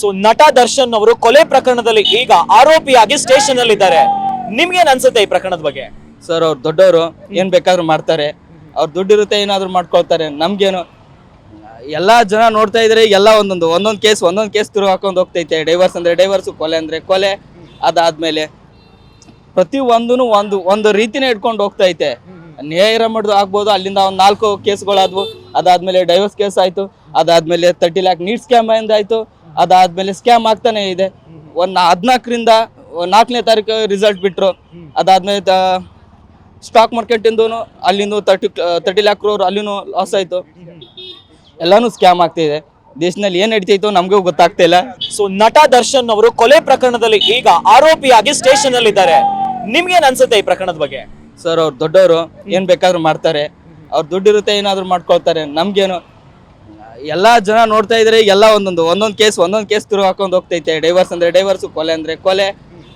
So ನಟ ದರ್ಶನ್ ಅವರು ಕೊಲೆ ಪ್ರಕರಣದಲ್ಲಿ ಈಗ ಆರೋಪಿಯಾಗಿ ಸ್ಟೇಷನ್ ಅಲ್ಲಿ ಇದ್ದಾರೆ ನಿಮ್ಗೇನ್ ಅನ್ಸುತ್ತೆ ಈ ಪ್ರಕರಣದ ಬಗ್ಗೆ? ಸರ್, ಅವ್ರು ದೊಡ್ಡವರು ಏನ್ ಬೇಕಾದ್ರೂ ಮಾಡ್ತಾರೆ. ಅವ್ರ ದುಡ್ಡಿರುತ್ತೆ, ಏನಾದ್ರು ಮಾಡ್ಕೊಳ್ತಾರೆ. ನಮ್ಗೇನು, ಎಲ್ಲಾ ಜನ ನೋಡ್ತಾ ಇದ್ರೆ ಎಲ್ಲ ಒಂದೊಂದು ಒಂದೊಂದು ಕೇಸ್ ಒಂದೊಂದು ಕೇಸ್ ತಿರು ಹಾಕೊಂಡು ಹೋಗ್ತೈತೆ. ಡೈವರ್ಸ್ ಅಂದ್ರೆ ಡೈವರ್ಸ್ ಕೊಲೆ ಅಂದ್ರೆ ಕೊಲೆ, ಅದಾದ್ಮೇಲೆ ಪ್ರತಿ ಒಂದೂ ಒಂದು ಒಂದು ರೀತಿನೇ ಇಟ್ಕೊಂಡು ಹೋಗ್ತೈತೆ. ನೇರ ಮಾಡೋದು ಆಗ್ಬೋದು, ಅಲ್ಲಿಂದ ಒಂದು ನಾಲ್ಕು ಕೇಸ್ಗಳಾದ್ವು. ಅದಾದ್ಮೇಲೆ ಡೈವರ್ಸ್ ಕೇಸ್ ಆಯ್ತು. ಅದಾದ್ಮೇಲೆ ತರ್ಟಿ ಲ್ಯಾಕ್ ನೀಟ್ ಸ್ಕ್ಯಾಮ್ ಆಯ್ತು ಅದಾದ್ಮೇಲೆ ಸ್ಕ್ಯಾಮ್ ಆಗ್ತಾನೆ ಇದೆ. ಒಂದ್ ಹದಿನಾಲ್ಕರಿಂದ ನಾಲ್ಕನೇ ತಾರೀಕು ರಿಸಲ್ಟ್ ಬಿಟ್ರು. ಅದಾದ್ಮೇಲೆ ಸ್ಟಾಕ್ ಮಾರ್ಕೆಟ್ ಇಂದ ಅಲ್ಲಿಂದ ತರ್ಟಿ ತರ್ಟಿ ಲ್ಯಾಕ್ ಕ್ರೋರ್ ಅಲ್ಲಿನೂ ಲಾಸ್ ಆಯ್ತು. ಎಲ್ಲಾನು ಸ್ಕ್ಯಾಮ್ ಆಗ್ತಿದೆ ದೇಶದಲ್ಲಿ ಏನ್ ನಡೀತೈತೋ ನಮಗೂ ಗೊತ್ತಾಗ್ತಾ ಇಲ್ಲ. ಸೊ ನಟ ದರ್ಶನ್ ಅವರು ಕೊಲೆ ಪ್ರಕರಣದಲ್ಲಿ ಈಗ ಆರೋಪಿಯಾಗಿ ಸ್ಟೇಷನ್ ಅಲ್ಲಿ ಇದ್ದಾರೆ ನಿಮ್ಗೇನ್ ಅನ್ಸುತ್ತೆ ಈ ಪ್ರಕರಣದ ಬಗ್ಗೆ? ಸರ್ ಅವ್ರು ದೊಡ್ಡವರು ಏನ್ ಬೇಕಾದ್ರೂ ಮಾಡ್ತಾರೆ. ಅವ್ರ ದುಡ್ಡಿರುತ್ತೆ ಏನಾದ್ರು ಮಾಡ್ಕೊಳ್ತಾರೆ. ನಮ್ಗೇನು ಎಲ್ಲಾ ಜನ ನೋಡ್ತಾ ಇದ್ರೆ ಎಲ್ಲ ಒಂದೊಂದು ಒಂದೊಂದು ಕೇಸ್ ಒಂದೊಂದು ಕೇಸ್ ತಿರು ಹಾಕೊಂಡು ಹೋಗ್ತೈತೆ. ಡೈವರ್ಸ್ ಅಂದ್ರೆ ಡೈವರ್ಸ್ ಕೊಲೆ ಅಂದ್ರೆ ಕೊಲೆ,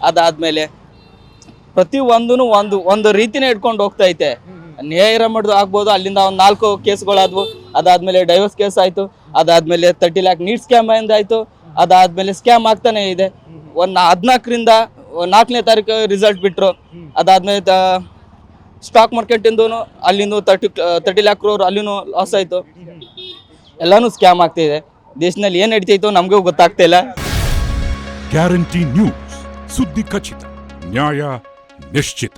ಅದಾದ್ಮೇಲೆ ಪ್ರತಿ ಒಂದೂ ಒಂದು ಒಂದು ರೀತಿನೇ ಇಟ್ಕೊಂಡು ಹೋಗ್ತೈತೆ. ನೇರ ಮಾಡೋದು ಆಗ್ಬೋದು, ಅಲ್ಲಿಂದ ಒಂದು ನಾಲ್ಕು ಕೇಸ್ಗಳಾದ್ವು, ಅದಾದ್ಮೇಲೆ ಡೈವರ್ಸ್ ಕೇಸ್ ಆಯ್ತು, ಅದಾದ್ಮೇಲೆ ತರ್ಟಿ ಲ್ಯಾಕ್ ನೀಟ್ ಸ್ಕ್ಯಾಮ್ ಆಯ್ತು, ಅದಾದ್ಮೇಲೆ ಸ್ಕ್ಯಾಮ್ ಆಗ್ತಾನೆ ಇದೆ. ಒಂದು ಹದಿನಾಲ್ಕರಿಂದ ನಾಲ್ಕನೇ ತಾರೀಕು ರಿಸಲ್ಟ್ ಬಿಟ್ರು. ಅದಾದ್ಮೇಲೆ ಸ್ಟಾಕ್ ಮಾರ್ಕೆಟಿಂದೂ ಅಲ್ಲಿಂದ ತರ್ಟಿ ತರ್ಟಿ ಲ್ಯಾಕ್ ಕ್ರೋರ್ ಅಲ್ಲಿನೂ ಲಾಸ್ ಆಯ್ತು. ಎಲ್ಲಾನು ಸ್ಕ್ಯಾಮ್ ಆಗ್ತಿದೆ. ದೇಶದಲ್ಲಿ ಏನ್ ನಡೀತೈತೋ ನಮಗೂ ಗೊತ್ತಾಗ್ತಾ ಇಲ್ಲ. ಗ್ಯಾರಂಟಿ ನ್ಯೂಸ್ ಸುದ್ದಿ ಖಚಿತ ನ್ಯಾಯ ನಿಶ್ಚಿತ